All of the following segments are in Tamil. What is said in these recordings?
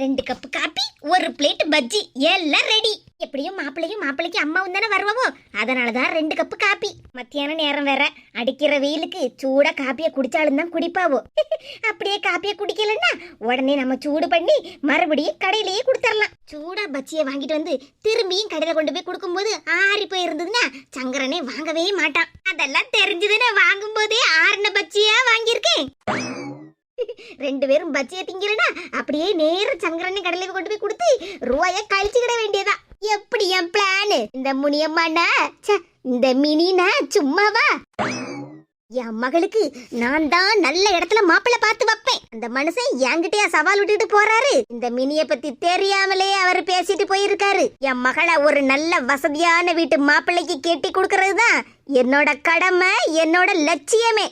ரெண்டு கப்பு காப்பி ஒரு பிளேட் பஜ்ஜி. எல்லாம் ரெடி எப்படியும் மாப்பிள்ளையும் மாப்பிள்ளைக்கு அம்மாவும் தானே வருவாவோ? அதனால தான் ரெண்டு கப்பு காப்பி மத்தியான நேரம் வேற. அடிக்கிற வெயிலுக்கு சூடாக காப்பியை குடிச்சாலும் தான் குடிப்பாவோ? அப்படியே காப்பியை குடிக்கலன்னா உடனே நம்ம சூடு பண்ணி மறுபடியும் கடையிலேயே கொடுத்துடலாம். சூடா பஜ்ஜியை வாங்கிட்டு வந்து திரும்பியும் கடையில கொண்டு போய் கொடுக்கும்போது ஆறி போயிருந்ததுன்னா சங்கரனே வாங்கவே மாட்டான். அதெல்லாம் தெரிஞ்சதுன்னு வாங்கும்போதே ஆறின பஜ்ஜியா வாங்கியிருக்கேன். ரெண்டு பேரும் பச்சைய திங்கலனா அப்படியே நேர சங்கரனை கடலுக்கு கொண்டு போய் கொடுத்து ரூபாய கழிச்சுக்கிட வேண்டியதா? எப்படி என் பிளானு இந்த முனியம்மாண்ணா இந்த மினினா சும்மாவா? என் மகளுக்கு நான் தான் நல்ல இடத்துல மாப்பிள்ள பார்த்து வைப்பேன். அந்த மனுஷன் என்கிட்டயா சவால் விட்டுட்டு போறாரு. இந்த மினிய பத்தி தெரியாமலே அவர் பேசிட்டு போயிருக்காரு. என் மகளை ஒரு நல்ல வசதியான வீட்டு மாப்பிள்ளைக்கு கெட்டி கொடுக்கறது தான் என்னோட கடமை என்னோட லட்சியமே.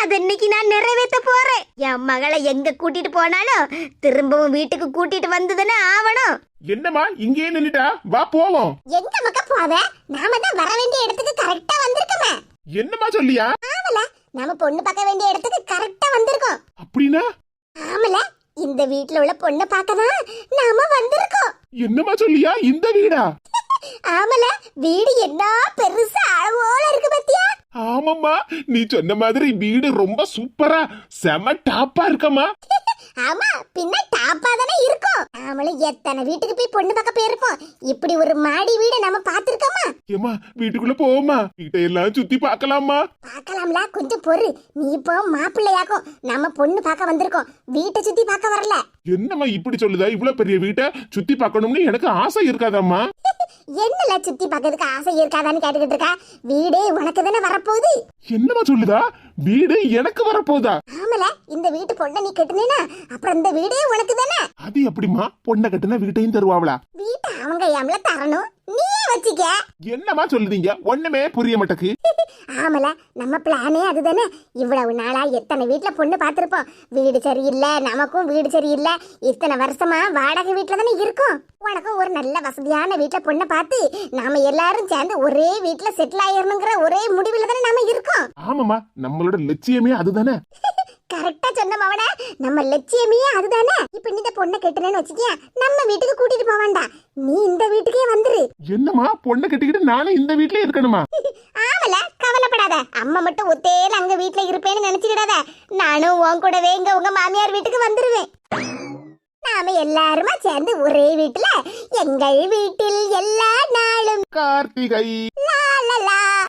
அது இன்னைக்கு நான் நிறைவேற்ற போறேன். என் மகளை எங்க கூட்டிட்டு போனாலும் திரும்பவும் வீட்டுக்கு கூட்டிட்டு வந்ததுன்னு ஆவணும். என்னம்மா இங்கேயே நின்னுட்டா வா போவோம். எங்க மக்க போத நாம தான் வர வேண்டிய இடத்துக்கு கரெக்டா வந்திருக்கோமே. என்னம்மா சொல்லியா? ஆமல நாம பொண்ணு பார்க்க வேண்டிய இடத்துக்கு கரெக்டா வந்திருக்கோம். அப்படின்னா? ஆமல இந்த வீட்ல உள்ள பொண்ணை பார்க்க தான் நாம வந்திருக்கோம். என்னம்மா சொல்லியா? இந்த வீடா? ஆமல வீடு என்ன பெருசா அளவோல இருக்கு பத்தியா? ஆமாம்மா நீ சொன்ன மாதிரி வீடு ரொம்ப சூப்பரா செம டாப்பா இருக்கம்மா. ஆமா பின்ன டாப்பா தானே இருக்கும். நாமளும் எத்தனை வீட்டுக்கு போய் பொண்ணு பார்க்க போயிருப்போம். இப்படி ஒரு மாடி வீடு நம்ம பார்த்திருக்கோமா? ஏம்மா வீட்டுக்குள்ள போவோமா வீட்டை எல்லாம் சுத்தி பார்க்கலாமா பார்க்கலாம்ல கொஞ்சம் பொறு. நீ இப்போ மாப்பிள்ளையாக்கும். நம்ம பொண்ணு பார்க்க வந்திருக்கோம். வீட்டை சுத்தி பார்க்க வரல. என்னம்மா இப்படி சொல்லுதா? இவ்வளவு பெரிய வீட்டை சுத்தி பார்க்கணும்னு எனக்கு ஆசை இருக்காதாம்மா. என்னல சுத்தி பார்க்கறதுக்கு ஆசை இருக்காதான்னு கேட்டுக்கிட்டு இருக்கா? வீடே உனக்கு தானே வரப்போகுது. என்னம்மா சொல்லுதா? வீடு எனக்கு வரப்போதா ஆமல இந்த வீட்டு பொண்ணை நீ கட்டுனேனா? அப்புறம் இந்த வீடே உனக்கு தானே? அது எப்படிம்மா? பொண்ணை கட்டுனா வீட்டையும் தருவாங்களா வீட்டை அவங்க எம்ல தரணும். நீயே வச்சுக்க. என்னம்மா சொல்லுதீங்க? ஒண்ணுமே புரிய மாட்டேக்கு. ஆமல நம்ம பிளானே அதுதானே. இவ்வளவு நாளா எத்தனை வீட்ல பொண்ணு பார்த்திருப்போம். வீடு சரியில்லை நமக்கும் வீடு சரியில்லை. இத்தனை வருஷமா வாடகை வீட்ல தானே இருக்கோம். உனக்கும் ஒரு நல்ல வசதியான வீட்ல பொண்ணை பார்த்து நாம எல்லாரும் சேர்ந்து ஒரே வீட்ல செட்டில் ஆயிரணுங்கிற ஒரே முடிவுல தானே நாம இருக்கோம். ஆமாம்மா நம்மளோட லட்சியமே அதுதானே. கரெக்டா சொன்ன மவன நம்ம லட்சியமே அதுதானே? இப்ப இந்த பொண்ணை கெட்டுனேன்னு வச்சுக்கியா? நம்ம வீட்டுக்கு கூட்டிட்டு போவாண்டா நீ இந்த வீட்டுக்கே வந்துரு. என்னம்மா பொண்ணை கட்டிக்கிட்டு நானும் இந்த வீட்லயே இருக்கணுமா? ஆமல கவலைப்படாத. அம்மா மட்டும் ஒத்தேல அங்க வீட்ல இருப்பேன்னு நினைச்சுக்கிடாத. நானும் உன் கூடவே இங்க உங்க மாமியார் வீட்டுக்கு வந்துருவேன். நாம எல்லாருமா சேர்ந்து ஒரே வீட்டுல எங்கள் வீட்டில் எல்லா நாளும். கார்த்திகை.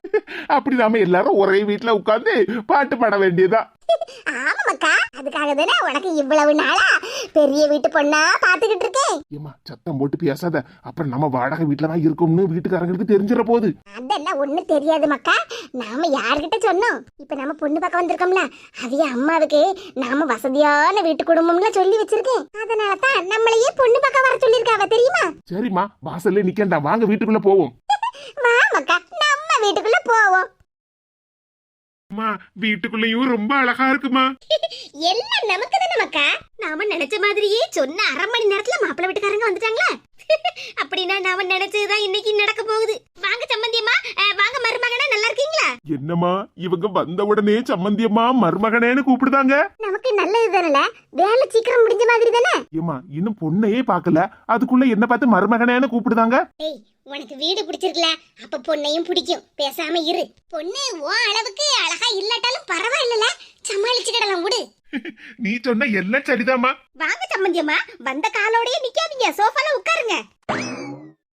அப்படி நாம எல்லாரும் ஒரே வீட்ல உட்கார்ந்து பாட்டு பாட வேண்டியதா ஆமா மக்கா அதுக்காக தானே உனக்கு இவ்வளவு நாளா பெரிய வீட்டு பொண்ணா பாத்துக்கிட்டு இருக்கேன். ஏம்மா சத்தம் போட்டு பேசாத. அப்புறம் நம்ம வாடகை வீட்ல தான் இருக்கோம்னு வீட்டுக்காரங்களுக்கு தெரிஞ்சிட போகுது அதெல்லாம் ஒண்ணு தெரியாது மக்கா. நாம யார்கிட்ட சொன்னோம்? இப்ப நம்ம பொண்ணு பார்க்க வந்திருக்கோம்ல அதைய அம்மாவுக்கு நாம வசதியான வீட்டு குடும்பம்ல சொல்லி வச்சிருக்கேன். அதனால தான் நம்மளையே பொண்ணு பார்க்க வர சொல்லிருக்காவ தெரியுமா? சரிம்மா வாசல்ல நிக்கண்டா வாங்க வீட்டுக்குள்ள போவோம். வா மக்கா நம்ம வீட்டுக்குள்ள போவோம். அம்மா வீட்டுக்குள்ளயும் ரொம்ப அழகா இருக்குமா? எல்லாம் நமக்கு தானே நமக்கா நாம நினைச்ச மாதிரியே சொன்ன அரை மணி நேரத்துல மாப்பிள்ளை வீட்டுக்காரங்க வந்துட்டாங்களா. அப்படின்னா நாம நினைச்சதுதான் இன்னைக்கு நடக்க போகுது. வாங்க சம்பந்தியம்மா. வாங்க மருமகனா நல்லா இருக்கீங்களா? என்னம்மா இவங்க வந்த உடனே சம்மந்தியம்மா மருமகனேன்னு கூப்பிடுதாங்க? நமக்கு நல்லது தானே வேலை சீக்கிரம் முடிஞ்ச மாதிரி தானே? ஏம்மா இன்னும் பொண்ணையே பார்க்கல. அதுக்குள்ள என்ன பார்த்து மருமகனேன்னு கூப்பிடுதாங்க? ஏய் உனக்கு வீடு பிடிச்சிருக்கல அப்ப பொண்ணையும் பிடிக்கும். பேசாம இரு. பொண்ணு உன் அளவுக்கு அழகா இல்லாட்டாலும் பரவாயில்லல. சமாளிச்சுக்கிடலாம் விடு. நீ சொன்ன எல்லாம் சரிதாமா வாங்க சம்பந்தியம்மா. வந்த காலோடயே நிக்காதீங்க. சோஃபால உட்காருங்க.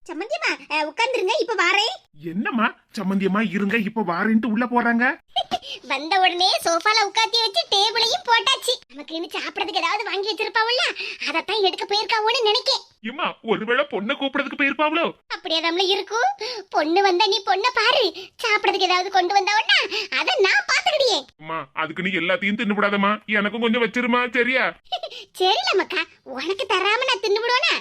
சம்மந்தியம்மா அஹ், உட்கார்ந்துருங்க இப்ப வாரேன். என்னம்மா? சம்மந்தியம்மா இருங்க இப்ப வாரேன்ட்டு உள்ள போறாங்க. வந்த உடனே சோஃபால உட்காத்தி வச்சு டேபிளையும் போட்டாச்சு. நமக்கு இன்னும் சாப்பிடறதுக்கு ஏதாவது வாங்கி வச்சிருப்பாவுல்ல? அதத்தான் எடுக்க போயிருக்காவோன்னு நினைக்கேன். ஏம்மா ஒருவேளை பொண்ணை கூப்பிடறதுக்கு போயிருப்பாவளோ? அப்படியே நம்மள இருக்கும் பொண்ணு வந்தா நீ பொண்ணை பாரு. சாப்பிடறதுக்கு ஏதாவது கொண்டு வந்தவன்னா அத நான் பாத்துக்கிடியே அம்மா அதுக்கு நீ எல்லாத்தையும் தின்னுபடாதம்மா எனக்கும் கொஞ்சம் வச்சிருமா சரியா? சரில மக்கா உனக்கு தராம நான் தின்னு விடுவேனா?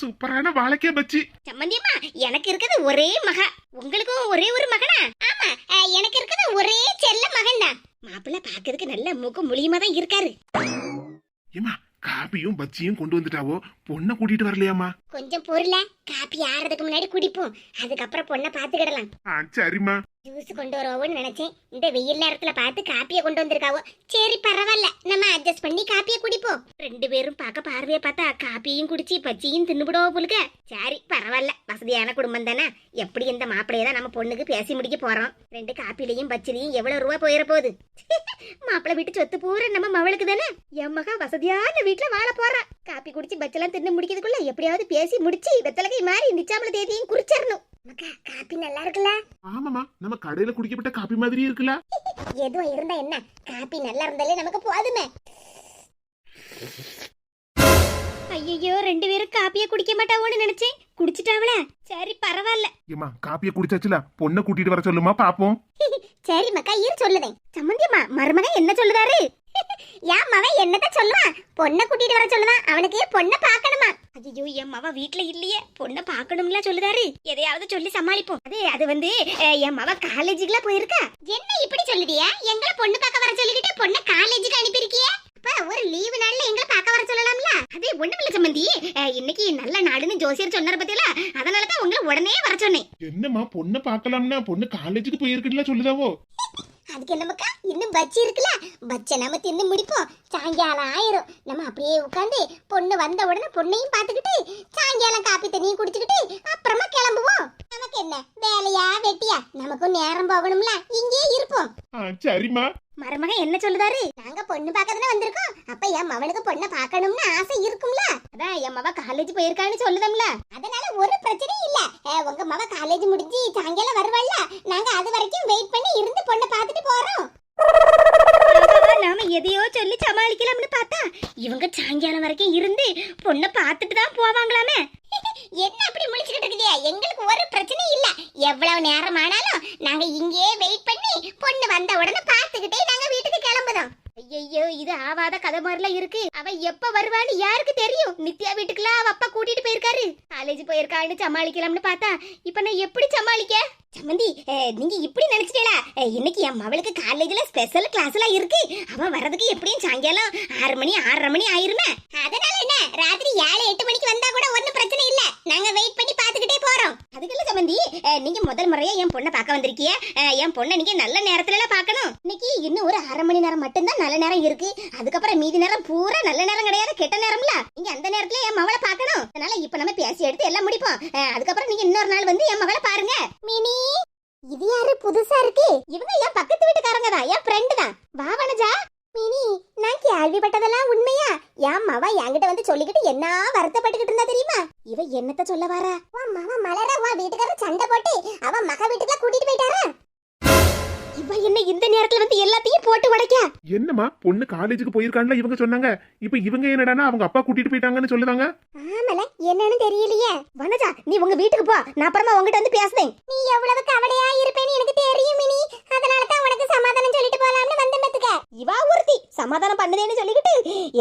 சூப்பரான வாழைக்காய் பச்சி. சம்மந்தியம்மா எனக்கு இருக்கிறது ஒரே மகா. உங்களுக்கும் ஒரே ஒரு மகனா? ஆமா அஹ், எனக்கு இருக்கிறது ஒரே செல்ல மகன் தான் மாப்பிள்ளை பாக்குறதுக்கு நல்ல முகம் முழியமா தான் இருக்காரு. ஏம்மா காபியும் பச்சியும் கொண்டு வந்துட்டாவோ? பொண்ணை கூட்டிட்டு வரலையாம்மா? கொஞ்சம் பொருள காப்பி ஆறதுக்கு முன்னாடி குடிப்போம். அதுக்கப்புறம் பொண்ணை பாத்துக்கிடலாம் ஆ சரிம்மா. ஜூஸ் கொண்டு வருவோம்னு நினைச்சேன். இந்த வெயில் நேரத்துல பார்த்து காப்பியை கொண்டு வந்திருக்காவோ. சரி பரவாயில்ல. நம்ம அட்ஜஸ்ட் பண்ணி காப்பியை குடிப்போம். ரெண்டு பேரும் பார்க்க பார்வையை பார்த்தா காப்பியையும் குடிச்சு பச்சியும் தின்னுபிடுவோம் புழுக்க சரி பரவாயில்ல. வசதியான குடும்பம் தானே. எப்படி இந்த மாப்பிளைய தான் நம்ம பொண்ணுக்கு பேசி முடிக்க போறோம். ரெண்டு காப்பிலையும் பச்சிலையும் எவ்வளவு ரூபா போயிட போகுது. மாப்பிள்ளை வீட்டு சொத்து பூரா நம்ம மவளுக்கு தானே. என் மகா வசதியான வீட்டுல வாழ போறா. காப்பி குடிச்சு பச்செல்லாம் தின்னு முடிக்கிறதுக்குள்ள எப்படியாவது பேசி முடிச்சு வெத்தலகை மாதிரி நிச்சாமல தேதியும் குறிச்சிடணும் காப்பி நல்லா இருக்குல்ல? ஆமாமா நம்ம கடையில குடிக்கப்பட்ட காப்பி மாதிரி இருக்குல்ல? எதுவும் இருந்தா என்ன? காப்பி நல்லா இருந்தாலே நமக்கு போதுமே. ஐயோ ரெண்டு பேரும் காப்பிய குடிக்க மாட்டாவோன்னு நினைச்சேன். குடிச்சிட்டாவல சரி பரவாயில்ல. ஏமா காப்பியை குடிச்சாச்சுல? பொண்ணை கூட்டிட்டு வர சொல்லுமா பாப்போம். சரி மக்கா இரு சொல்லுதேன் சம்மந்தியம்மா மருமகன் என்ன சொல்லுதாரு? என் மவன் என்னத்த சொல்லுவான்? பொண்ணை கூட்டிட்டு வர சொல்லுவான் அவனுக்கு பொண்ணை பார்க்கணுமா? ஐயோ என் மவ வீட்டுல இல்லையே. பொண்ணை பாக்கணும்ல சொல்லுதாரு. எதையாவது சொல்லி சமாளிப்போம். அது அது வந்து என் மவ காலேஜுக்குலாம் போயிருக்கா. என்ன இப்படி சொல்லுதியா? எங்களை பொண்ணு பார்க்க வர சொல்லிக்கிட்டு பொண்ணை காலேஜுக்கு அனுப்பியிருக்கிய? அப்ப ஒரு லீவு நாள்ல எங்களை பார்க்க வர சொல்லலாம்ல? அது ஒண்ணுமில்ல சம்மந்தி அஹ், இன்னைக்கு நல்ல நாடுன்னு ஜோசியர் சொன்னார் பத்தியில? அதனாலதான் உங்களை உடனே வர சொன்னேன். என்னம்மா பொண்ணை பார்க்கலாம்னா? பொண்ணு காலேஜுக்கு போயிருக்குல்ல சொல்லுதாவோ? அதுக்கு என்னமக்கா? இன்னும் பச்சி இருக்குல்ல? பச்சை நம்ம தின்னு முடிப்போம். சாயங்காலம் ஆயிரும். நம்ம அப்படியே உட்காந்து பொண்ணு வந்த உடனே பொண்ணையும் பார்த்துக்கிட்டு சாயங்காலம் காப்பி தண்ணியும் குடிச்சுக்கிட்டு அப்புறமா கிளம்புவோம். நமக்கு என்ன? வேலையா? வெட்டியா? நமக்கும் நேரம் போகணும்ல. இங்கேயே இருப்போம். சரிம்மா. மருமகன் என்ன சொல்லுதாரு? நாங்க பொண்ணு பாக்கதானே வந்திருக்கோம். அப்ப என் மவனுக்கு பொண்ணை பார்க்கணும்னு ஆசை இருக்கும்ல. அதான் என் மவ காலேஜ் போயிருக்கான்னு சொல்லுதம்ல. அதனால ஒரு பிரச்சனையும் இல்ல. உங்க மவ காலேஜ் முடிஞ்சு சாயங்காலம் வருவாள்ல. நாங்க அது வரைக்கும் வெயிட் பண்ணி இருந்து பொண்ணை பார்த்துட்டு போறோம். நாம எதையோ சொல்லி சமாளிக்கலாம்னு பார்த்தா இவங்க சாயங்காலம் வரைக்கும் இருந்து பொண்ணை பார்த்துட்டு தான் போவாங்களாமே. என்ன அப்படி முடிச்சுக்கிட்டு இருக்கியா எங்களுக்கு ஒரு பிரச்சனையும் இல்ல. எவ்வளவு நேரம் ஆனாலும் நாங்க இங்கேயே வெயிட் பண்ணி பொண்ணு வந்த உடனே பார்த்துக்கிட்டே நாங்க வீட்டுக்கு கிளம்புதான் ஐயோ இது ஆவாத கதை மாதிரிலாம் இருக்கு. அவ எப்ப வருவான்னு யாருக்கு தெரியும்? நித்யா வீட்டுக்குலாம் அவ அப்பா கூட்டிட்டு போயிருக்காரு. காலேஜ் போயிருக்கான்னு சமாளிக்கலாம்னு பார்த்தா இப்ப நான் எப்படி சமாளிக்க? சம்மந்தி நீங்க இப்படி நினைச்சிட்டேலா இன்னைக்கு என் மவளுக்கு காலேஜ்ல ஸ்பெஷல் கிளாஸ் எல்லாம் இருக்கு. அவ வர்றதுக்கு எப்படியும் சாயங்காலம் ஆறு மணி ஆறரை மணி ஆயிருமே. அதனால என்ன? ராத்திரி ஏழு எட்டு மணிக்கு வந்தா கூட ஒன்னும் பிரச்சனை இல்ல. நாங்க வெயிட் பண்ணி சம்மந்தி நீங்க முதல் முறையா என் பொண்ணை பார்க்க வந்திருக்கிய அஹ், என் பொண்ணை நீங்க நல்ல நேரத்துல எல்லாம் பார்க்கணும். இன்னைக்கு இன்னும் ஒரு அரை மணி நேரம் மட்டும்தான் நல்ல நேரம் இருக்கு. அதுக்கப்புறம் மீதி நேரம் பூரா நல்ல நேரம் கிடையாது கெட்ட நேரம் நீங்க அந்த நேரத்துல என் மவளை பார்க்கணும் அதனால இப்ப நம்ம பேசி எடுத்து எல்லாம் முடிப்போம் அஹ், அதுக்கப்புறம் நீங்க இன்னொரு நாள் வந்து என் மகளை பாருங்க மினி இது யாரு புதுசா இருக்கு இவங்க என் பக்கத்து வீட்டுக்காரங்க தான் என் ஃப்ரெண்டு தான் வா வனஜா மினி நான் கேள்விப்பட்டதெல்லாம் உண்மையா என் மவ என்கிட்ட வந்து சொல்லிக்கிட்டு என்ன வருத்தப்பட்டுக்கிட்டு இருந்தா தெரியுமா இவ என்னத்த சொல்ல வாரா உன் மவ மலர உன் வீட்டுக்காரர் சண்டை போட்டு அவ மக வீட்டுக்குலாம் கூட்டிட்டு போயிட்டாரா இவ என்ன இந்த நேரத்துல வந்து எல்லாத்தையும் போட்டு உடைக்க. என்னம்மா பொண்ணு காலேஜுக்கு போயிருக்கான்ல இவங்க சொன்னாங்க. இப்ப இவங்க என்னடான்னா அவங்க அப்பா கூட்டிட்டு போயிட்டாங்கன்னு சொல்லுதாங்க? ஆமல என்னன்னு தெரியலையே. வனஜா நீ உங்க வீட்டுக்கு போ. நான் அப்புறமா உங்ககிட்ட வந்து பேசுறேன். நீ எவ்வளவு கவலையா இருப்பேன்னு எனக்கு தெரியும் மினி. அதனால தான் உனக்கு சமாதானம் சொல்லிட்டு போலாம்னு வந்த மெத்துக்க இவா ஒருத்தி சமாதானம் பண்ணுதேன்னு சொல்லிக்கிட்டு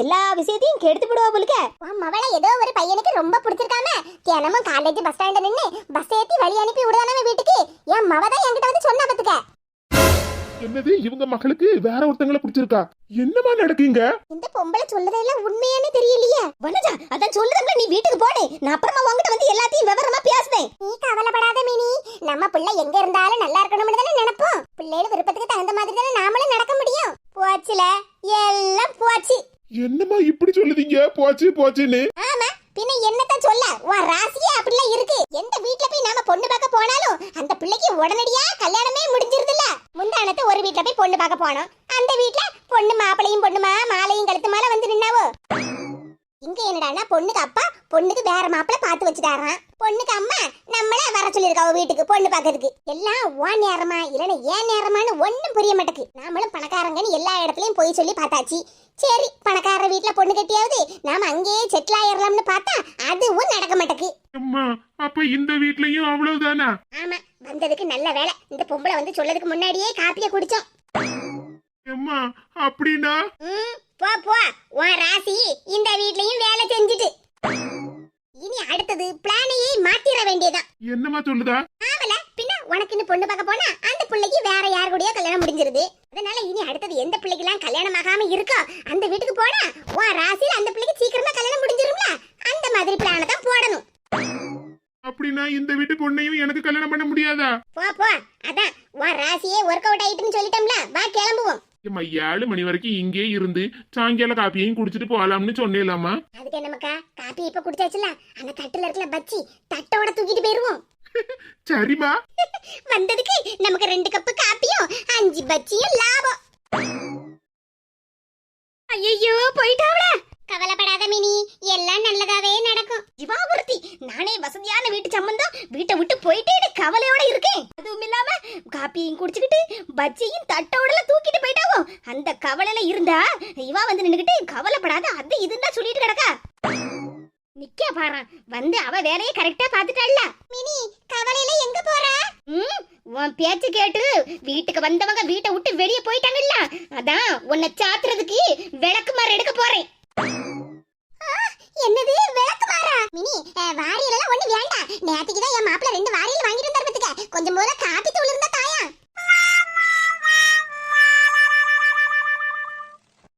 எல்லா விஷயத்தையும் கெடுத்து விடுவா போலுக்க. உன் மவளை ஏதோ ஒரு பையனுக்கு ரொம்ப பிடிச்சிருக்காம தினமும் காலேஜ் பஸ் ஸ்டாண்ட்ல நின்னு பஸ் ஏத்தி வழி அனுப்பி விடுதானே வீட்டுக்கு. என் மவ தான் என்கிட்ட வந்து என்னது? இவங்க மகளுக்கு வேற ஒருத்தங்களை பிடிச்சிருக்கா? என்னமா நடக்குங்க? இந்த பொம்பளை சொல்றதெல்லாம் உண்மையானே தெரியலையே. வனஜா அதான் சொல்லுறேன்ல நீ வீட்டுக்கு போனே நான் அப்புறமா உன்கிட்ட வந்து எல்லாத்தையும் விவரமா பேசுறேன் நீ கவலைப்படாத மினி. நம்ம பிள்ளை எங்க இருந்தாலும் நல்லா இருக்கணும்னு தானே நினைப்போம். பிள்ளைகள் விருப்பத்துக்கு தகுந்த மாதிரி தானே நாமளும் நடக்க முடியும். போச்சுல. எல்லாம் போச்சு. என்னம்மா இப்படி சொல்லுதீங்க? போச்சு போச்சுன்னு ஆமா பின்ன என்னத்தான் சொல்ல உன் ராசியே அப்படிலாம் இருக்கு எந்த வீட்ல போய் நாம பொண்ணு பார்க்க போனாலும் அந்த பிள்ளைக்கு உடனடியா கல்யாணமே முடிஞ்சிருதுல்ல வீட்ல போய் பொண்ணு பார்க்க போனோம். அந்த வீட்ல பொண்ணு மாப்பிளையும் பொண்ணுமா மாலையும் கழுத்து மாலை வந்து நின்னாவோ? இங்க என்னடான்னா பொண்ணுக்கு அப்பா பொண்ணுக்கு வேற மாப்பிளை பார்த்து வச்சுட்டாராம். பொண்ணுக்கு அம்மா நம்மள வர சொல்லிருக்காவ வீட்டுக்கு பொண்ணு பார்க்கறதுக்கு. எல்லாம் உன் நேரமா இல்லைன்னா ஏன் நேரமான்னு ஒண்ணும் புரிய மாட்டேக்கு நாமளும் பணக்காரங்கன்னு எல்லா இடத்துலயும் போய் சொல்லி பார்த்தாச்சு. சரி பணக்கார வீட்ல பொண்ணு கட்டியாவது நாம அங்கேயே செட்டில் ஆயிரலாம்னு பார்த்தா அதுவும் நடக்க மாட்டேக்கு அம்மா அப்ப இந்த வீட்லயும் அவ்வளவுதானா? ஆமா. வந்ததுக்கு நல்ல வேலை இந்த பொம்பளை வந்து சொல்லதுக்கு முன்னாடியே காப்பிய குடிச்சோம். அம்மா அப்படின்னா? ம், போ போ. உன் ராசி இந்த வீட்லயும் வேலை செஞ்சுட்டு இனி அடுத்தது பிளானையே மாத்திர வேண்டியதான் என்னம்மா சொல்லுதா? ஆமல பின்ன உனக்குன்னு பொண்ணு பார்க்க போனா அந்த பிள்ளைக்கு வேற யார் கூடயோ கல்யாணம் முடிஞ்சிருது. அதனால இனி அடுத்தது எந்த பிள்ளைக்கெல்லாம் கல்யாணம் ஆகாம இருக்கோ அந்த வீட்டுக்கு போனா உன் ராசியில அந்த பிள்ளைக்கு சீக்கிரமா கல்யாணம் முடிஞ்சிரும்ல? அந்த மாதிரி பிளான தான் போடணும். அப்படின்னா இந்த வீட்டு பொண்ணையும் எனக்கு கல்யாணம் பண்ண முடியாதா? போ போ. அதான் உன் ராசியே ஒர்க் அவுட் ஆயிட்டுன்னு சொல்லிட்டோம்ல. வா கிளம்புவோம். ஏம்மா ஏழு மணி வரைக்கும் இங்கே இருந்து சாயங்கால காப்பியையும் குடிச்சிட்டு போகலாம்னு சொன்னேலாமா அதுக்கு என்னமக்கா காப்பி இப்ப குடிச்சாச்சுல? அந்த தட்டுல இருக்கல பச்சி தட்டோட தூக்கிட்டு போயிருவோம். சரிம்மா. வந்ததுக்கு நமக்கு ரெண்டு கப்பு காப்பியும் அஞ்சு பச்சியும் லாபம். ஐயோ போயிட்டாவல கவலைப்படாத மினி. எல்லாம் நல்லதாவே நடக்கும் இவா ஒருத்தி நானே வசதியான வீட்டு சம்பந்தம் வீட்டை விட்டு போயிட்டே கவலையோட இருக்கேன் அதுவும் இல்லாம காப்பியும் பஜ்ஜியும் தட்டோடல தூக்கிட்டு போயிட்டாவோ? அந்த கவலையில இருந்தா இவா வந்து நின்னுகிட்டு கவலைப்படாத அது இதுன்னு சொல்லிட்டு கிடக்கா. நிக்க பாரு வந்து அவ வேலையை கரெக்டா பாத்துட்டாள்ல மினி கவலையில எங்க போற? ம் உன் பேச்சு கேட்டு வீட்டுக்கு வந்தவங்க வீட்டை விட்டு வெளியே போயிட்டாங்கல்ல. அதான் உன்னை சாத்துறதுக்கு விளக்கு மரம் எடுக்க போறேன். என்னது விளக்கு மாறா? மினி வாரியல் எல்லாம் ஒண்ணு வேண்டாம் நேத்துக்கு தான் என் மாப்பிள்ள ரெண்டு வாரியல் வாங்கிட்டு வந்தார் பத்துக்க. கொஞ்சம் போல காப்பி தூள் இருந்தா